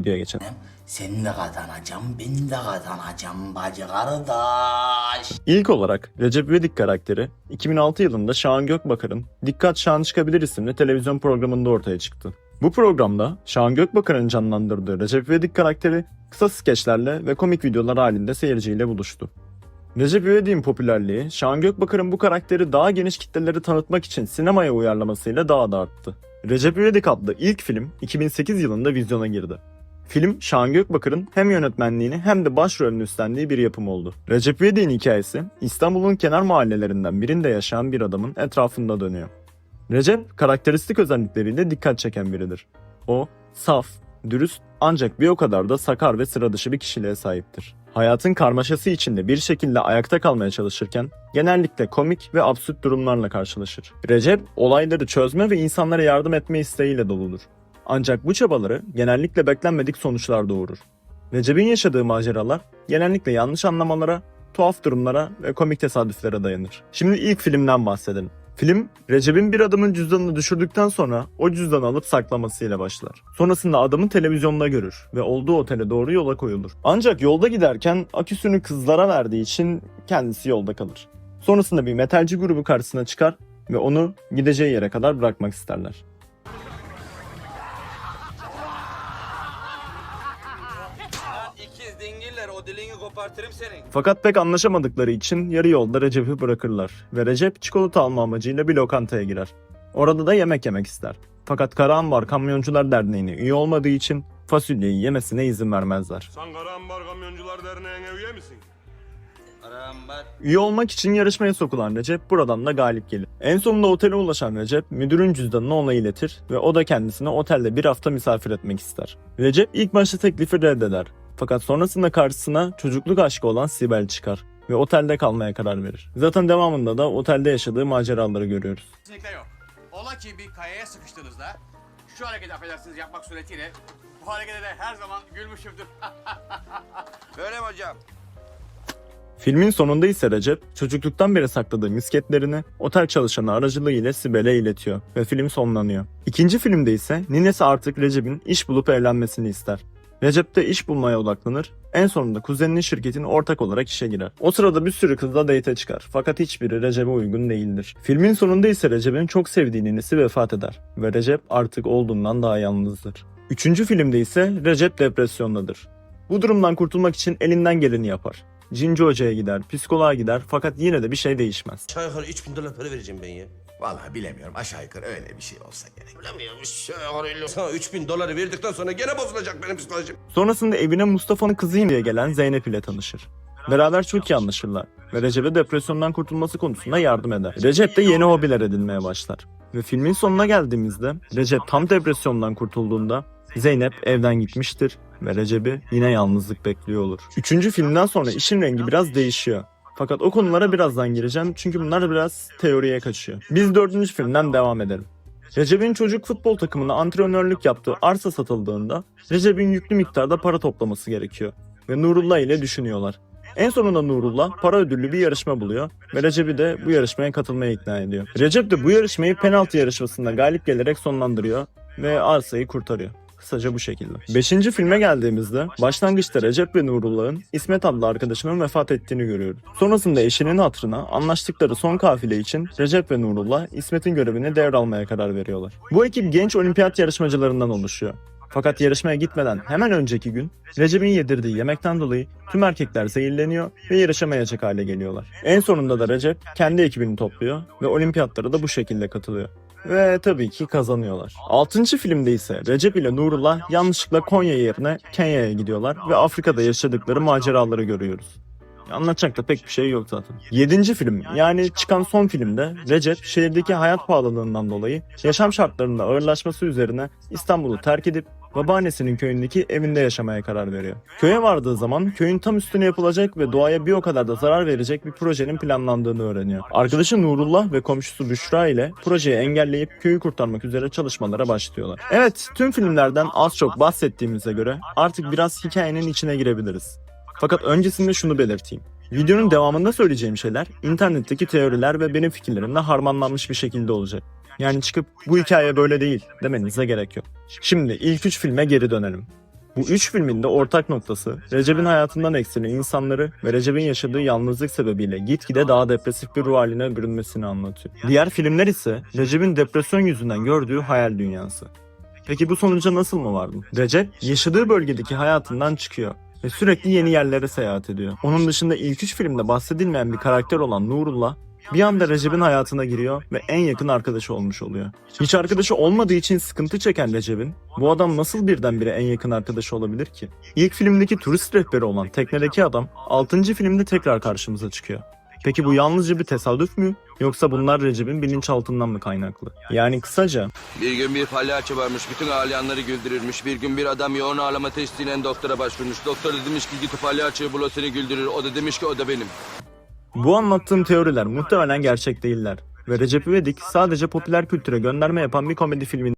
videoya geçelim. Sen de kazanacağım, ben de kazanacağım bacı kardeş. İlk olarak Recep İvedik karakteri 2006 yılında Şahan Gökbakar'ın Dikkat Şahan Çıkabilir isimli televizyon programında ortaya çıktı. Bu programda Şahan Gökbakar'ın canlandırdığı Recep İvedik karakteri kısa skeçlerle ve komik videolar halinde seyirciyle buluştu. Recep İvedik'in popülerliği Şahan Gökbakar'ın bu karakteri daha geniş kitleleri tanıtmak için sinemaya uyarlamasıyla daha da arttı. Recep İvedik adlı ilk film 2008 yılında vizyona girdi. Film Şahan Gökbakar'ın hem yönetmenliğini hem de başrolünü üstlendiği bir yapım oldu. Recep İvedik'in hikayesi İstanbul'un kenar mahallelerinden birinde yaşayan bir adamın etrafında dönüyor. Recep karakteristik özellikleriyle dikkat çeken biridir. O saf, dürüst ancak bir o kadar da sakar ve sıra dışı bir kişiliğe sahiptir. Hayatın karmaşası içinde bir şekilde ayakta kalmaya çalışırken genellikle komik ve absürt durumlarla karşılaşır. Recep olayları çözme ve insanlara yardım etme isteğiyle doludur. Ancak bu çabaları genellikle beklenmedik sonuçlar doğurur. Recep'in yaşadığı maceralar genellikle yanlış anlamalara, tuhaf durumlara ve komik tesadüflere dayanır. Şimdi ilk filmden bahsedelim. Film, Recep'in bir adamın cüzdanını düşürdükten sonra o cüzdanı alıp saklamasıyla başlar. Sonrasında adamı televizyonda görür ve olduğu otele doğru yola koyulur. Ancak yolda giderken aküsünü kızlara verdiği için kendisi yolda kalır. Sonrasında bir metalci grubu karşısına çıkar ve onu gideceği yere kadar bırakmak isterler. İkiz dingiller o dilini kopartırım senin. Fakat pek anlaşamadıkları için yarı yolda Recep'i bırakırlar ve Recep çikolata alma amacıyla bir lokantaya girer. Orada da yemek yemek ister. Fakat Karahanbar Kamyoncular Derneği'ne üye olmadığı için fasulyeyi yemesine izin vermezler. Sen Karahanbar Kamyoncular Derneği'ne üye misin? Arambar. Üye olmak için yarışmaya sokulan Recep buradan da galip gelir. En sonunda otele ulaşan Recep müdürün cüzdanını ona iletir ve o da kendisine otelde bir hafta misafir etmek ister. Recep ilk başta teklifi reddeder. Fakat sonrasında karşısına çocukluk aşkı olan Sibel çıkar ve otelde kalmaya karar verir. Zaten devamında da otelde yaşadığı maceraları görüyoruz. Kesinlikle yok. Ola ki bir kayaya sıkıştığınızda şu hareketi affedersiniz yapmak suretiyle bu harekete de her zaman gülmüşümdür. Böyle mi hocam? Filmin sonunda ise Recep çocukluktan beri sakladığı misketlerini otel çalışanı aracılığıyla Sibel'e iletiyor ve film sonlanıyor. İkinci filmde ise ninesi artık Recep'in iş bulup evlenmesini ister. Recep de iş bulmaya odaklanır. En sonunda kuzeninin şirketine ortak olarak işe girer. O sırada bir sürü kızla date çıkar. Fakat hiçbiri Recep'e uygun değildir. Filmin sonunda ise Recep'in çok sevdiği ninesi vefat eder. Ve Recep artık olduğundan daha yalnızdır. Üçüncü filmde ise Recep depresyondadır. Bu durumdan kurtulmak için elinden geleni yapar. Cinci hocaya gider, psikoloğa gider fakat yine de bir şey değişmez. Aşağı yukarı 3000 dolar para vereceğim ben ya. Vallahi bilemiyorum aşağı yukarı öyle bir şey olsa gerek. Bilemiyorum aşağı yukarı. Sana 3000 doları verdikten sonra gene bozulacak benim psikolojim. Sonrasında evine Mustafa'nın kızıyım diye gelen Zeynep ile tanışır. Beraber çok iyi anlaşırlar ve Recep'e depresyondan kurtulması konusunda yardım eder. Recep de yeni hobiler edinmeye başlar. Ve filmin sonuna geldiğimizde Recep tam depresyondan kurtulduğunda Zeynep evden gitmiştir ve Recep'i yine yalnızlık bekliyor olur. Üçüncü filmden sonra işin rengi biraz değişiyor. Fakat o konulara birazdan gireceğim çünkü bunlar biraz teoriye kaçıyor. Biz dördüncü filmden devam edelim. Recep'in çocuk futbol takımına antrenörlük yaptığı arsa satıldığında Recep'in yüklü miktarda para toplaması gerekiyor ve Nurullah ile düşünüyorlar. En sonunda Nurullah para ödüllü bir yarışma buluyor ve Recep'i de bu yarışmaya katılmaya ikna ediyor. Recep de bu yarışmayı penaltı yarışmasında galip gelerek sonlandırıyor ve arsayı kurtarıyor. Kısaca bu şekilde. Beşinci filme geldiğimizde başlangıçta Recep ve Nurullah'ın İsmet adlı arkadaşının vefat ettiğini görüyoruz. Sonrasında eşinin hatırına anlaştıkları son kafile için Recep ve Nurullah İsmet'in görevini devralmaya karar veriyorlar. Bu ekip genç olimpiyat yarışmacılarından oluşuyor. Fakat yarışmaya gitmeden hemen önceki gün Recep'in yedirdiği yemekten dolayı tüm erkekler zehirleniyor ve yarışamayacak hale geliyorlar. En sonunda da Recep kendi ekibini topluyor ve olimpiyatlara da bu şekilde katılıyor. Ve tabii ki kazanıyorlar. Altıncı filmde ise Recep ile Nurullah yanlışlıkla Konya yerine Kenya'ya gidiyorlar ve Afrika'da yaşadıkları maceraları görüyoruz. Anlatacak da pek bir şey yok zaten. Yedinci film yani çıkan son filmde Recep şehirdeki hayat pahalılığından dolayı yaşam şartlarında ağırlaşması üzerine İstanbul'u terk edip babaannesinin köyündeki evinde yaşamaya karar veriyor. Köye vardığı zaman köyün tam üstüne yapılacak ve doğaya bir o kadar da zarar verecek bir projenin planlandığını öğreniyor. Arkadaşı Nurullah ve komşusu Büşra ile projeyi engelleyip köyü kurtarmak üzere çalışmalara başlıyorlar. Evet tüm filmlerden az çok bahsettiğimize göre artık biraz hikayenin içine girebiliriz. Fakat öncesinde şunu belirteyim. Videonun devamında söyleyeceğim şeyler internetteki teoriler ve benim fikirlerimle harmanlanmış bir şekilde olacak. Yani çıkıp bu hikaye böyle değil demenize gerek yok. Şimdi ilk üç filme geri dönelim. Bu üç filmin de ortak noktası Recep'in hayatından eksilen insanları ve Recep'in yaşadığı yalnızlık sebebiyle gitgide daha depresif bir ruh haline bürünmesini anlatıyor. Diğer filmler ise Recep'in depresyon yüzünden gördüğü hayal dünyası. Peki bu sonuca nasıl mı vardın? Recep yaşadığı bölgedeki hayatından çıkıyor ve sürekli yeni yerlere seyahat ediyor. Onun dışında ilk üç filmde bahsedilmeyen bir karakter olan Nurullah bir anda Recep'in hayatına giriyor ve en yakın arkadaşı olmuş oluyor. Hiç arkadaşı olmadığı için sıkıntı çeken Recep'in bu adam nasıl birdenbire en yakın arkadaşı olabilir ki? İlk filmdeki turist rehberi olan teknedeki adam 6. filmde tekrar karşımıza çıkıyor. Peki bu yalnızca bir tesadüf mü yoksa bunlar Recep'in bilinçaltından mı kaynaklı? Yani kısaca Bir gün bir palyaço varmış, bütün ağlayanları güldürürmüş. Bir gün bir adam yoğun ağlama testiyle doktora başvurmuş. Doktor da demiş ki git palyaçoyu bul o seni güldürür. O da demiş ki o da benim. Bu anlattığım teoriler muhtemelen gerçek değiller ve Recep İvedik sadece popüler kültüre gönderme yapan bir komedi filmin